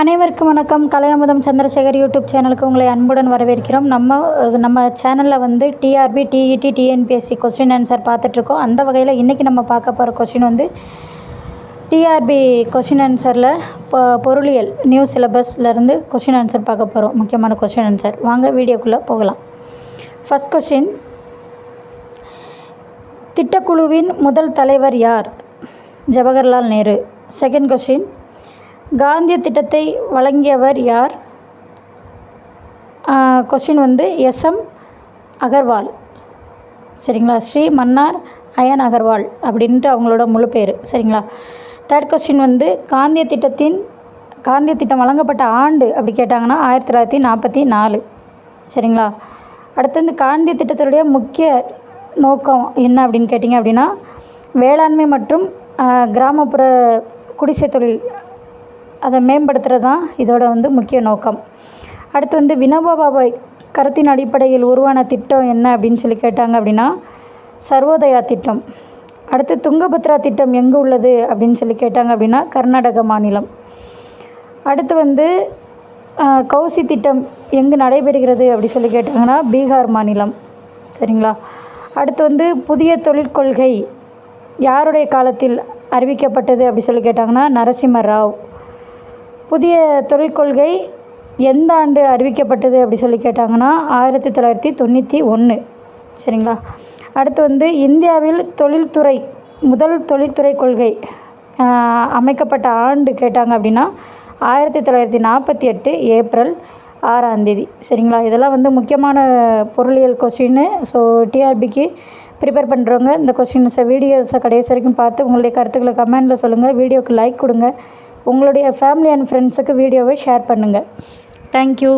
அனைவருக்கும் வணக்கம். கலையமுதம் சந்திரசேகர் யூடியூப் சேனலுக்கு உங்களை அன்புடன் வரவேற்கிறோம். நம்ம நம்ம சேனலில் வந்து TRB TET TNPSC question answer பார்த்துட்ருக்கோம். அந்த வகையில் இன்றைக்கி நம்ம பார்க்க போகிற கொஸ்டின் வந்து டிஆர்பி கொஸ்டின் ஆன்சரில் பொ பொருளியல் நியூ சிலபஸ்லேருந்து கொஸ்டின் ஆன்சர் பார்க்க போகிறோம் முக்கியமான கொஸ்டின் ஆன்சர் வாங்க வீடியோக்குள்ளே போகலாம். ஃபஸ்ட் கொஸ்டின் திட்டக்குழுவின் முதல் தலைவர் யார்? ஜவஹர்லால் நேரு. செகண்ட் கொஷின் காந்திய திட்டத்தை வழங்கியவர் யார்? கொஷின் வந்து எஸ்எம் அகர்வால். சரிங்களா? ஸ்ரீ மன்னார் அயன் அகர்வால் அப்படின்ட்டு அவங்களோட முழு பேர். சரிங்களா? தேர்ட் கொஸ்டின் வந்து காந்திய திட்டத்தின் காந்திய திட்டம் வழங்கப்பட்ட ஆண்டு அப்படி கேட்டாங்கன்னா ஆயிரத்தி தொள்ளாயிரத்தி நாற்பத்தி நாலு. சரிங்களா? அடுத்து இந்த காந்திய திட்டத்தினுடைய முக்கிய நோக்கம் என்ன அப்படின்னு கேட்டிங்க அப்படின்னா வேளாண்மை மற்றும் கிராமப்புற குடிசை தொழில் அதை மேம்படுத்துகிறது தான் இதோட வந்து முக்கிய நோக்கம். அடுத்து வந்து வினோபா பாபாய் கருத்தின் அடிப்படையில் உருவான திட்டம் என்ன அப்படின்னு சொல்லி கேட்டாங்க அப்படின்னா சர்வோதயா திட்டம். அடுத்து துங்கபத்ரா திட்டம் எங்கே உள்ளது அப்படின்னு சொல்லி கேட்டாங்க அப்படின்னா கர்நாடக மாநிலம். அடுத்து வந்து கௌசி திட்டம் எங்கு நடைபெறுகிறது அப்படி சொல்லி கேட்டாங்கன்னா பீகார் மாநிலம். சரிங்களா? அடுத்து வந்து புதிய தொழிற்கொள்கை யாருடைய காலத்தில் அறிவிக்கப்பட்டது அப்படி சொல்லி கேட்டாங்கன்னா நரசிம்ம ராவ் புதிய தொழிற்கொள்கை எந்த ஆண்டு அறிவிக்கப்பட்டது அப்படி சொல்லி கேட்டாங்கன்னா ஆயிரத்தி தொள்ளாயிரத்தி தொண்ணூற்றி ஒன்று சரிங்களா? அடுத்து வந்து இந்தியாவில் தொழில்துறை முதல் தொழில்துறை கொள்கை அமைக்கப்பட்ட ஆண்டு கேட்டாங்க அப்படின்னா ஆயிரத்தி தொள்ளாயிரத்தி நாற்பத்தி எட்டு ஏப்ரல் ஆறாம் தேதி. சரிங்களா? இதெல்லாம் வந்து முக்கியமான பொருளியல் கொஸ்டின்னு. ஸோ டிஆர்பிக்கு ப்ரிப்பேர் பண்ணுறவங்க இந்த கொஸ்டின்ஸை வீடியோஸை கடைசி வரைக்கும் பார்த்து உங்களுடைய கருத்துக்களை கமெண்டில் சொல்லுங்கள் வீடியோக்கு லைக் கொடுங்க. உங்களுடைய ஃபேமிலி அண்ட் ஃப்ரெண்ட்ஸுக்கு வீடியோவை ஷேர் பண்ணுங்கள் தேங்க்யூ